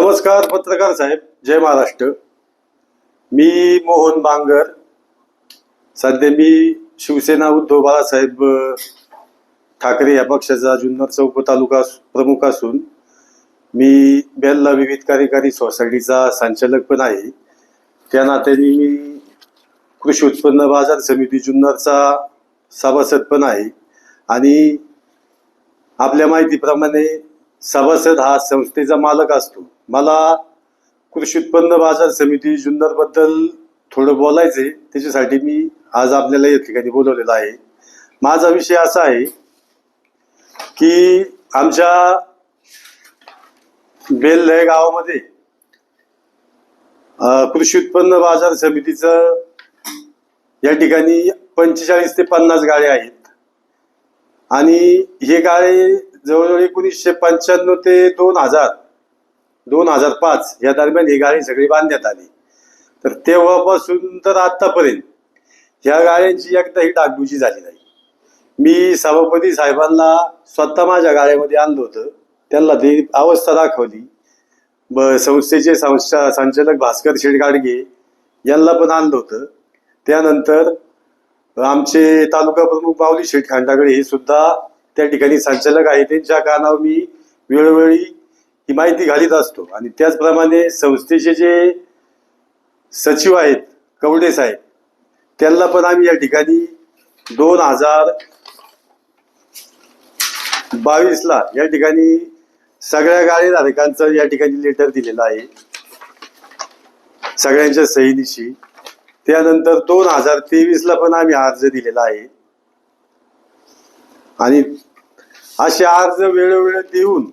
नमस्कार पत्रकार साहेब. जय महाराष्ट्र. मी मोहन बांगर. सध्या मी शिवसेना उद्धव बाळासाहेब ठाकरे या पक्षाचा जुन्नर चौक तालुका प्रमुख असून मी बेल्ला विविध कार्यकारी सोसायटीचा संचालक पण आहे. त्या नात्याने मी कृषी उत्पन्न बाजार समिती जुन्नरचा सभासद पण आहे. आणि आपल्या माहितीप्रमाणे सभासद हा संस्थेचा मालक असतो. मला कृषी उत्पन्न बाजार समिती जुन्नरबद्दल थोडं बोलायचंय. त्याच्यासाठी मी आज आपल्याला या ठिकाणी बोलवलेलं आहे. माझा विषय असा आहे की आमच्या बेल या गावामध्ये कृषी उत्पन्न बाजार समितीचं या ठिकाणी पंचेचाळीस ते पन्नास गाळे आहेत. आणि हे गाळे जवळजवळ एकोणीसशे पंच्याण्णव ते दोन हजार दोन हजार पाच या दरम्यान ही गाडी सगळी बांधण्यात आली. तर तेव्हापासून तर आतापर्यंत ह्या गाड्यांची एकदाही डागडुजी झाली नाही. मी सभापती साहेबांना स्वतः माझ्या गाड्यामध्ये आणलं होतं. त्यांना ती अवस्था दाखवली. ब संस्थेचे संस्था संचालक भास्कर शेडगाडगे यांना पण आणलं होतं. त्यानंतर आमचे तालुका प्रमुख माऊली शेठ खांडागडे हे सुद्धा त्या ठिकाणी संचालक आहे त्यांच्या कानावर मी वेळोवेळी माहिती घालीत असतो. आणि त्याचप्रमाणे संस्थेचे जे सचिव आहेत कवडे साहेब त्यांना पण आम्ही या ठिकाणी दोन हजार बावीसला या ठिकाणी सगळ्या गाडी धारकांचं या ठिकाणी लेटर दिलेलं आहे. सगळ्यांच्या सहीनिशी. त्यानंतर दोन हजार तेवीसला पण आम्ही अर्ज दिलेला आहे. आणि असे अर्ज वेळोवेळी देऊन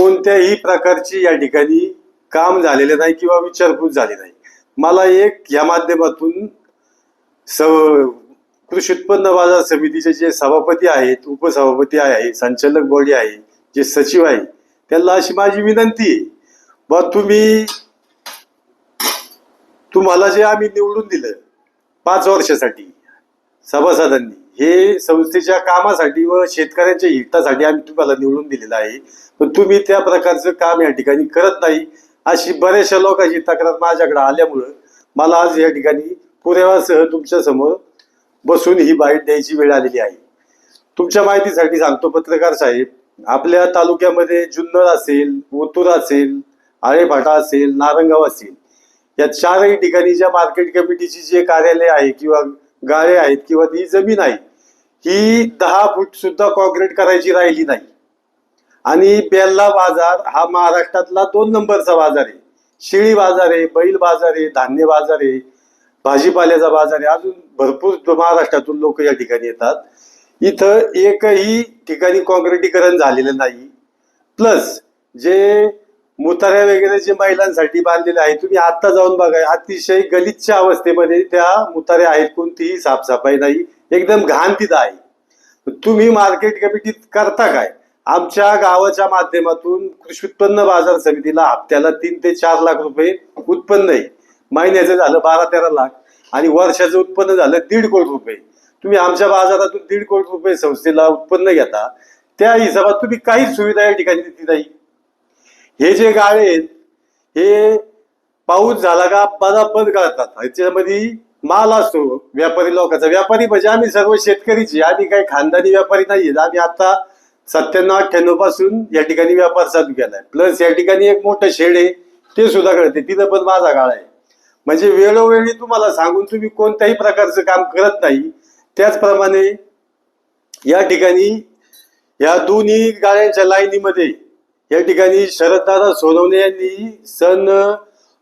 कोणत्याही प्रकारची या ठिकाणी काम झालेले नाही किंवा विचारपूस झाली नाही. मला एक या माध्यमातून स कृषी उत्पन्न बाजार समितीचे जे सभापती आहेत उपसभापती आहे संचालक बॉडी आहे जे सचिव आहे त्यांना अशी माझी विनंती आहे. बा तुम्ही तुम्हाला जे आम्ही निवडून दिलं पाच वर्षासाठी सभासदांनी हे संस्थेच्या कामासाठी व शेतकऱ्यांच्या हितासाठी आम्ही तुम्हाला निवडून दिलेलं आहे. पण तुम्ही त्या प्रकारचं काम या ठिकाणी करत नाही अशी बऱ्याचशा लोकांची तक्रार माझ्याकडे आल्यामुळं मला आज या ठिकाणी पुराव्यासह तुमच्यासमोर बसून ही बाईट द्यायची वेळ आलेली आहे. तुमच्या माहितीसाठी सांगतो पत्रकार साहेब आपल्या तालुक्यामध्ये जुन्नर असेल ओतूर असेल आळेभाटा असेल नारंगाव असेल या चारही ठिकाणी ज्या मार्केट कमिटीची जे कार्यालय आहे किंवा गाळे आहेत किंवा ती जमीन आहे ही दहा फूट सुद्धा कॉन्क्रीट करायची राहिली नाही. आणि बेल्ला बाजार हा महाराष्ट्रातला दोन नंबरचा बाजार आहे. शिळी बाजार आहे बैल बाजार आहे धान्य बाजार आहे भाजीपाल्याचा बाजार आहे. अजून भरपूर महाराष्ट्रातून लोक या ठिकाणी येतात. इथं एकही ठिकाणी कॉन्क्रिटीकरण झालेलं नाही. प्लस जे मुताऱ्या वगैरे जे महिलांसाठी बांधलेले आहे तुम्ही आता जाऊन बघा अतिशय गलिच्छ अवस्थेमध्ये त्या मुताऱ्या आहेत. कोणतीही साफसफाई नाही. एकदम घाण तिथं आहे तुम्ही मार्केट कमिटीत करता काय? आमच्या गावाच्या माध्यमातून कृषी उत्पन्न बाजार समितीला हप्त्याला तीन ते चार लाख रुपये उत्पन्न आहे. महिन्याचं झालं बारा तेरा लाख आणि वर्षाचं उत्पन्न झालं दीड कोटी रुपये. तुम्ही आमच्या बाजारातून दीड कोटी रुपये संस्थेला उत्पन्न घेता. त्या हिशोबात तुम्ही काहीच सुविधा या ठिकाणी देत नाही. हे जे गाळे आहेत हे पाऊस झाला का पदापद गाळतात. ह्याच्यामध्ये माल असतो व्यापारी लोकांचा. व्यापारी म्हणजे आम्ही सर्व शेतकरीचे आम्ही काही खानदानी व्यापारी नाही आम्ही आता सत्त्याण्णव अठ्ठ्याण्णवपासून या ठिकाणी व्यापार चालू केलाय. प्लस या ठिकाणी एक मोठं शेड आहे ते सुद्धा कळते तिथं पण माझा गाळ आहे. म्हणजे वेळोवेळी तुम्हाला सांगून तुम्ही कोणत्याही प्रकारचं काम करत नाही. त्याचप्रमाणे या ठिकाणी या दोन्ही गाड्यांच्या लाईनीमध्ये या ठिकाणी शरददादा सोनवणे यांनी सन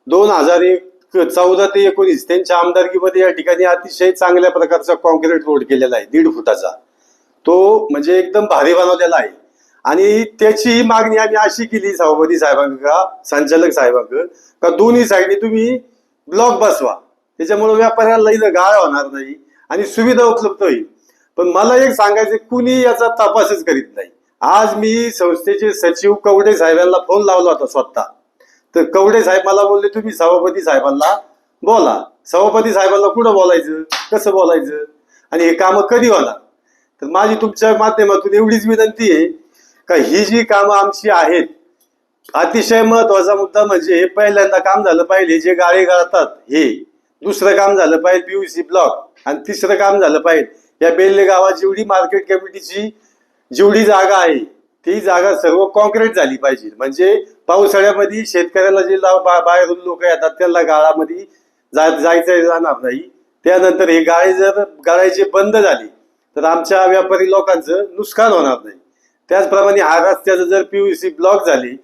दोन हजार एक चौदा ते एकोणीस त्यांच्या आमदारकीमध्ये या ठिकाणी अतिशय चांगल्या प्रकारचा कॉन्क्रीट रोड केलेला आहे दीड फुटाचा. तो म्हणजे एकदम भारी बनवलेला आहे. आणि त्याची ही मागणी आम्ही अशी केली सभापती साहेबांका संचालक साहेबांक का दोन्ही साईडने तुम्ही ब्लॉक बसवा. त्याच्यामुळे व्यापाऱ्याला इथं गाळ होणार नाही आणि सुविधा उपलब्ध होईल. पण मला एक सांगायचं कुणी याचा तपासच करीत नाही. आज मी संस्थेचे सचिव कवडे साहेबांना फोन लावला होता स्वतः. तर कवडे साहेब मला बोलले तुम्ही सभापती साहेबांना बोला. सभापती साहेबांना कुठं बोलायचं? कसं बोलायचं? आणि हे कामं कधी होणार? तर माझी तुमच्या माध्यमातून एवढीच विनंती आहे का ही जी कामं आमची आहेत अतिशय महत्त्वाचा मुद्दा म्हणजे हे पहिल्यांदा काम झालं पाहिजे जे गाळे गाळतात हे दुसरं काम झालं पाहिजे पीयूसी ब्लॉक आणि तिसरं काम झालं पाहिजे. या बेल्ले गावात जेवढी मार्केट कमिटीची जेवढी जागा आहे ती जागा सर्व कॉन्क्रीट झाली पाहिजे. म्हणजे पावसाळ्यामध्ये शेतकऱ्याला जे लाव- बा- बाहेरून लोक येतात त्यांना गाळामध्ये जा जायचं जाणार नाही. त्यानंतर हे गाळे जर गाळायचे बंद झाले तर आमच्या व्यापारी लोकांचं नुकसान होणार नाही. त्याचप्रमाणे हा रस्त्याचं जर पीयूसी ब्लॉक झाली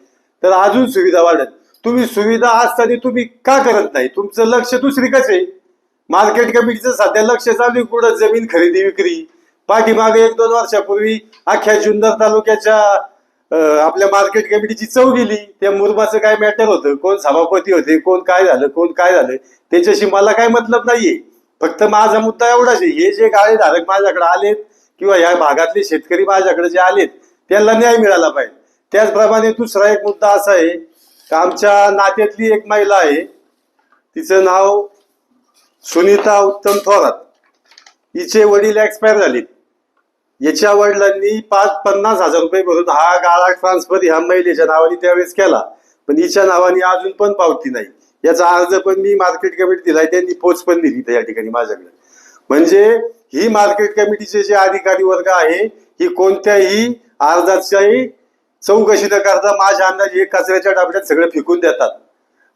तर अजून सुविधा वाढत तुम्ही सुविधा असताना तुम्ही का करत नाही? तुमचं लक्ष दुसरीकच आहे. मार्केट कमिटीचं सध्या लक्ष चालू कुठं? जमीन खरेदी विक्री. पाठीमागे एक दोन वर्षापूर्वी अख्ख्या जुन्नर तालुक्याच्या आपल्या मार्केट कमिटीची चव गेली. त्या मुरमाचं काय मॅटर होतं? कोण सभापती होते? कोण काय झालं? कोण काय झालं? त्याच्याशी मला काय मतलब नाहीये. फक्त माझा मुद्दा एवढाच आहे. हे जे गाळे धारक माझ्याकडे आलेत किंवा या भागातले शेतकरी माझ्याकडे जे आलेत त्यांना न्याय मिळाला पाहिजे. त्याचप्रमाणे दुसरा एक मुद्दा असा आहे. का आमच्या नात्यातली एक महिला आहे. तिचं नाव सुनीता उत्तम थोरात. हिचे वडील एक्सपायर झालेत. याच्या वडिलांनी पाच पन्नास हजार रुपये भरून हा गाळा ट्रान्सफर ह्या महिलेच्या नावाने त्यावेळेस केला. पण हिच्या नावाने अजून पण पावती नाही. याचा अर्ज पण मी मार्केट कमिटी दिलाय त्यांनी पोच पण दिली इथं या ठिकाणी माझ्याकडे. म्हणजे ही मार्केट कमिटीचे जे अधिकारी वर्ग आहे ही कोणत्याही अर्जाच्याही चौकशी न करता माझ्या अंदाज हे कचऱ्याच्या डबड्यात सगळं फेकून देतात.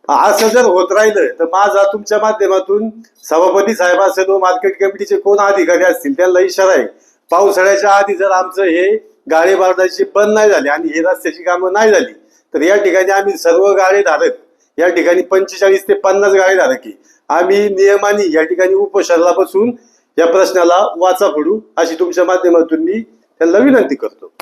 असं जर होत राहिलं तर माझा तुमच्या माध्यमातून सभापती साहेब असेल व मार्केट कमिटीचे कोण अधिकारी असतील त्यांना इशारा आहे. पावसाळ्याच्या आधी जर आमचं हे गाळे बांधायची बंद नाही झाली आणि हे रस्त्याची कामं नाही झाली तर या ठिकाणी आम्ही सर्व गाळे धारक या ठिकाणी पंचेचाळीस ते पन्नास गाळे धारक आम्ही नियमाने या ठिकाणी उपोषणाला बसून या प्रश्नाला वाचा फोडू अशी तुमच्या माध्यमातून मी त्यांना विनंती करतो.